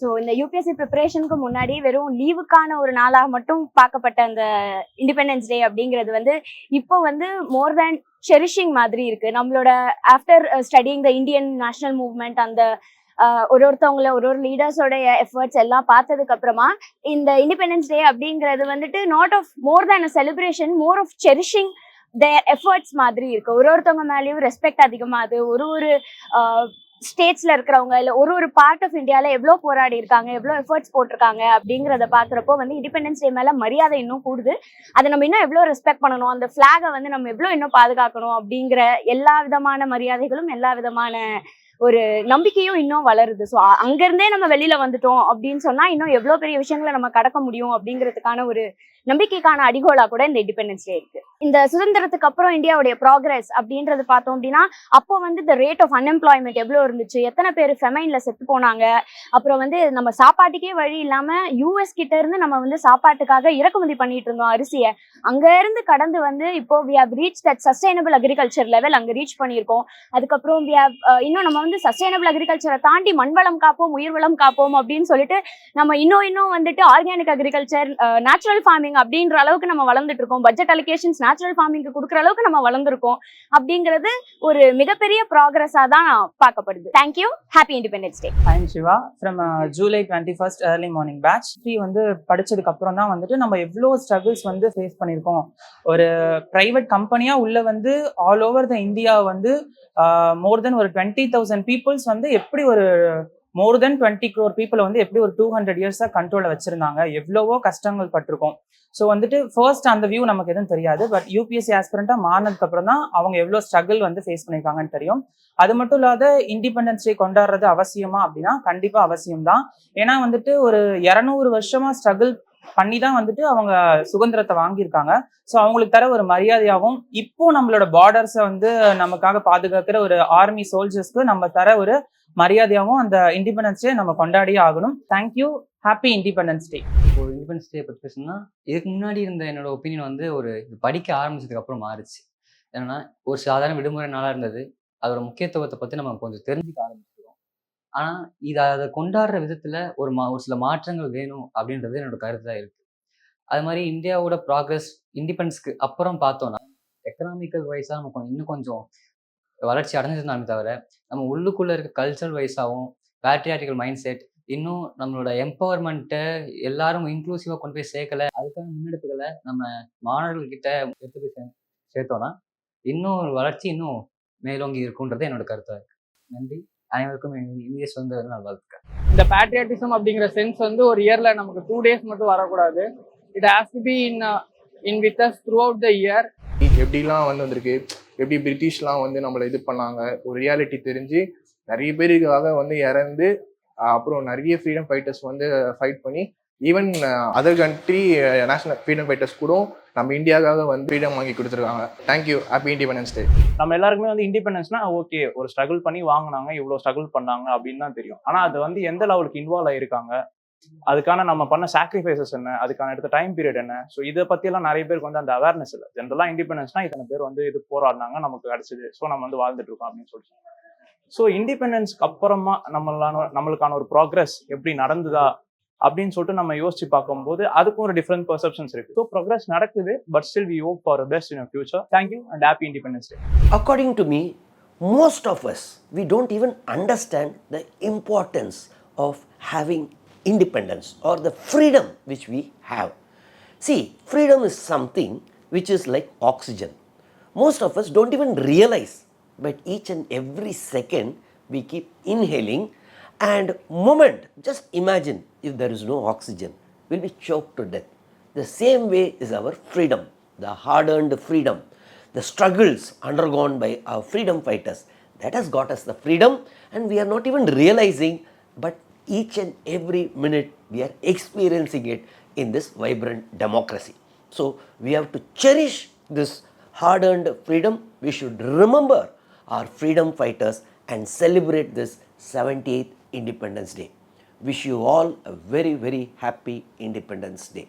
So இந்த UPSC ப்ரிப்பரேஷனுக்கு முன்னாடி வெறும் லீவுக்கான ஒரு நாளாக மட்டும் பார்க்கப்பட்ட அந்த இண்டிபெண்டன்ஸ் டே அப்படிங்கிறது வந்து இப்போ வந்து மோர் தேன் செரிஷிங் மாதிரி இருக்கு. நம்மளோட after studying the Indian national movement அந்த uh, ஒரு ஒருத்தவங்கள ஒரு ஒரு லீடர்ஸோடைய எஃபர்ட்ஸ் எல்லாம் பார்த்ததுக்கு அப்புறமா இந்த இண்டிபெண்டன்ஸ் டே அப்படிங்கிறது வந்துட்டு not of more than a celebration more of cherishing their efforts மாதிரி இருக்கு. ஒரு ஒருத்தவங்க மேலேயும் ரெஸ்பெக்ட் அதிகமாகுது. ஒரு ஒரு uh, ஸ்டேட்ஸ்ல இருக்கிறவங்க இல்ல ஒரு ஒரு பார்ட் ஆஃப் இந்தியால எவ்வளவு போராடி இருக்காங்க எவ்வளவு எஃபர்ட்ஸ் போட்டிருக்காங்க அப்படிங்கறத பாக்குறப்போ வந்து இண்டிபெண்டன்ஸ் டே மேல மரியாதை இன்னும் கூடுது. அதை நம்ம இன்னும் எவ்வளவு ரெஸ்பெக்ட் பண்ணணும்? அந்த பிளாகை வந்து நம்ம எவ்வளவு இன்னும் பாதுகாக்கணும்? அப்படிங்கிற எல்லா விதமான மரியாதைகளும் எல்லா விதமான ஒரு நம்பிக்கையும் இன்னும் வளருது. ஸோ அங்கிருந்தே நம்ம வெளியில வந்துட்டோம் அப்படின்னு சொன்னா இன்னும் எவ்வளோ பெரிய விஷயங்களை நம்ம கடக்க முடியும் அப்படிங்கிறதுக்கான ஒரு நம்பிக்கைக்கான அடிகோலா கூட இந்த இண்டிபெண்டன்ஸ் டே இருக்கு. இந்த சுதந்திரத்துக்கு அப்புறம் இந்தியாவுடைய ப்ராக்ரஸ் அப்படின்றது பார்த்தோம் அப்படின்னா அப்போ வந்து இந்த ரேட் ஆஃப் அன்எம்ப்ளாய்மெண்ட் எவ்வளோ இருந்துச்சு? எத்தனை பேர் ஃபெமைன்ல செத்து போனாங்க? அப்புறம் வந்து நம்ம சாப்பாட்டுக்கே வழி இல்லாம யூஎஸ் கிட்ட இருந்து நம்ம வந்து சாப்பாட்டுக்காக இறக்குமதி பண்ணிட்டு இருந்தோம் அரிசியை. அங்க இருந்து கடந்து வந்து இப்போ we have reach that sustainable agriculture level அங்க ரீச் பண்ணியிருக்கோம். அதுக்கப்புறம் வி ஹவ் இன்னும் நம்ம வந்து சஸ்டைனபிள் அக்ரிகல்ச்சரை தாண்டி மண்வளம் காப்போம் உயிர் வளம் காப்போம் அப்படின்னு சொல்லிட்டு நம்ம இன்னும் இன்னும் வந்துட்டு ஆர்கானிக் அக்ரிகல்ச்சர் நேச்சுரல் ஃபார்மிங் அப்படின்ற அளவுக்கு நம்ம வளர்ந்துட்டு இருக்கோம். பட்ஜெட் அலிகேஷன்ஸ் நேச்சுரல் ஃபார்மிங்க்கு கொடுக்குற அளவுக்கு நம்ம வளர்ந்துருக்கோம் அப்படிங்கிறது ஒரு மிகப்பெரிய ப்ராக்ரஸாக தான் பார்க்கப்படுது. Thank you happy independence day I'm Siva from July twenty first early morning batch three வந்து படிச்சதுக்கு அப்புறம் தான் வந்துட்டு நம்ம எவ்வளோ ஸ்ட்ரகிள்ஸ் வந்து ஃபேஸ் பண்ணியிருக்கோம். ஒரு ப்ரைவேட் கம்பெனியா உள்ள வந்து ஆல் ஓவர் த இந்தியா வந்து uh, மோர் தென் ஒரு டுவெண்ட்டி தௌசண்ட் பீப்புள்ஸ் வந்து எப்படி ஒரு மோர் தென் டுவெண்ட்டி க்ரோர் பீப்புளை வந்து எப்படி ஒரு டூ ஹண்ட்ரட் இயர்ஸாக கண்ட்ரோலில் வச்சிருந்தாங்க? எவ்வளவோ கஷ்டங்கள் பட்டிருக்கோம். ஸோ வந்துட்டு ஃபர்ஸ்ட் அந்த வியூ நமக்கு எதுவும் தெரியாது. பட் யூபிஎஸ்சி ஆஸ்பிரண்டா மாறினதுக்கு அப்புறம் தான் அவங்க எவ்வளோ ஸ்ட்ரகிள் வந்து ஃபேஸ் பண்ணியிருக்காங்கன்னு தெரியும். அது மட்டும் இல்லாத இண்டிபெண்டன்ஸ் டே கொண்டாடுறது அவசியமா அப்படின்னா கண்டிப்பாக அவசியம் தான் ஏன்னா வந்துட்டு ஒரு இரநூறு வருஷமா ஸ்ட்ரகிள் பண்ணி தான் வந்துட்டு அவங்க சுதந்திரத்தை வாங்கியிருக்காங்க. ஸோ அவங்களுக்கு தர ஒரு மரியாதையாகவும் இப்போ நம்மளோட பார்டர்ஸை வந்து நமக்காக பாதுகாக்கிற ஒரு ஆர்மி சோல்ஜர்ஸ்க்கு நம்ம தர ஒரு மரியாதையாகவும் அந்த இண்டிபெண்டன்ஸ் டே நம்ம கொண்டாடியே ஆகணும். தேங்க்யூ ஹாப்பி இண்டிபெண்டன்ஸ் டே இப்போ இண்டிபெண்டன்ஸ் டே பற்றி பேசணும்னா இதுக்கு முன்னாடி இருந்த என்னோட ஒப்பீனியன் வந்து ஒரு இது படிக்க ஆரம்பிச்சதுக்கு அப்புறம் மாறுச்சு. என்னன்னா ஒரு சாதாரண விடுமுறை நாளாக இருந்தது. அதோட முக்கியத்துவத்தை பற்றி நம்ம கொஞ்சம் தெரிஞ்சுக்க ஆரம்பிச்சிருக்கோம் ஆனால் இதை அதை கொண்டாடுற விதத்தில் ஒரு மா ஒரு சில மாற்றங்கள் வேணும் அப்படின்றது என்னோட கருத்தாக இருக்குது அது மாதிரி இந்தியாவோட ப்ராக்ரஸ் இண்டிபெண்டன்ஸ்க்கு அப்புறம் பார்த்தோன்னா எக்கனாமிக்கல் வைஸாக நம்ம இன்னும் கொஞ்சம் வளர்ச்சி அடைஞ்சிருந்தாலுமே தவிர நம்ம உள்ளுக்குள்ளே இருக்க கல்ச்சரல் வைஸாகவும் பேட்ரியாட்டிக்கல் மைண்ட் செட் இன்னும் நம்மளோட எம்பவர்மெண்ட்டை எல்லாரும் இன்க்ளூசிவாக கொண்டு போய் சேர்க்கலை அதுக்கான முன்னெடுப்புகளை நம்ம மாணவர்கள்கிட்ட எடுத்து போய் சே- சேர்த்தோன்னா இன்னும் ஒரு வளர்ச்சி இன்னும் மேலோங்கி இருக்குன்றது என்னோட கருத்தாக இருக்குது நன்றி. அனைவருக்கும் என் இந்திய சுதந்திர நாள் வாழ்த்துக்கள் இந்த பேட்ரியாட்டிசம் அப்படிங்கிற சென்ஸ் வந்து ஒரு இயர்ல நமக்கு டூ டேஸ் மட்டும் வரக்கூடாது. It has to be in in with us throughout the year எப்படிலாம் வந்து வந்திருக்கு? எப்படி பிரிட்டிஷ்லாம் வந்து நம்மளை இது பண்ணாங்க? ஒரு ரியாலிட்டி தெரிஞ்சு நிறைய பேருக்காக வந்து இறந்து அப்புறம் நிறைய ஃப்ரீடம் ஃபைட்டர்ஸ் வந்து ஃபைட் பண்ணி even other country national freedom fighters கூட நம்ம இந்தியாவுக்காக வந்து ஃப்ரீடம் வாங்கி கொடுத்துருக்காங்க. தேங்க்யூ ஹாப்பி இண்டிபெண்டன்ஸ் டே நம்ம எல்லாருக்குமே வந்து இண்டிபெண்டன்ஸ்னா ஓகே ஒரு ஸ்ட்ரகிள் பண்ணி வாங்கினாங்க இவ்வளோ ஸ்ட்ரகிள் பண்ணாங்க அப்படின்னு தான் தெரியும். ஆனால் அது வந்து எந்த லெவலுக்கு இன்வால்வ் ஆயிருக்காங்க? அதுக்கான நம்ம பண்ண சாக்ரிஃபைசஸ் என்ன? அதுக்கான எடுத்த டைம் பீரியட் என்ன? ஸோ இதை பற்றியெல்லாம் நிறைய பேருக்கு வந்து அந்த அவேர்னஸ் இல்லை. ஜென்ரலாக இண்டிபெண்டன்ஸ்னா இத்தனை பேர் வந்து இது போராடினாங்க நமக்கு கிடச்சிது. ஸோ நம்ம வந்து வாழ்ந்துட்டு இருக்கோம் அப்படின்னு சொல்லிட்டு. ஸோ இண்டிபெண்டன்ஸ்க்கு அப்புறமா நம்மளான நம்மளுக்கான ஒரு ப்ராக்ரஸ் எப்படி நடந்ததா அப்படின்னு சொல்லிட்டு நம்ம யோசிச்சு பார்க்கும்போது அதுக்கும் ஒரு டிஃப்ரெண்ட் பெர்செப்ஷன்ஸ் இருக்கு ஸோ ப்ரோக்ரஸ் நடக்குது but still we hope for best in future thank you and happy independence day According to me, most of us, we don't even understand the importance of having independence or the freedom which we have. See, freedom is something which is like oxygen. Most of us don't even realize, but each and every second we keep inhaling and moment, just imagine if there is no oxygen, we'll be choked to death. The same way is our freedom, the hard earned freedom, the struggles undergone by our freedom fighters. That has got us the freedom, and we are not even realizing, but each and every minute we are experiencing it in this vibrant democracy. So we have to cherish this hard earned freedom. We should remember our freedom fighters and celebrate this 78th Independence Day. Wish you all a very, very happy Independence Day.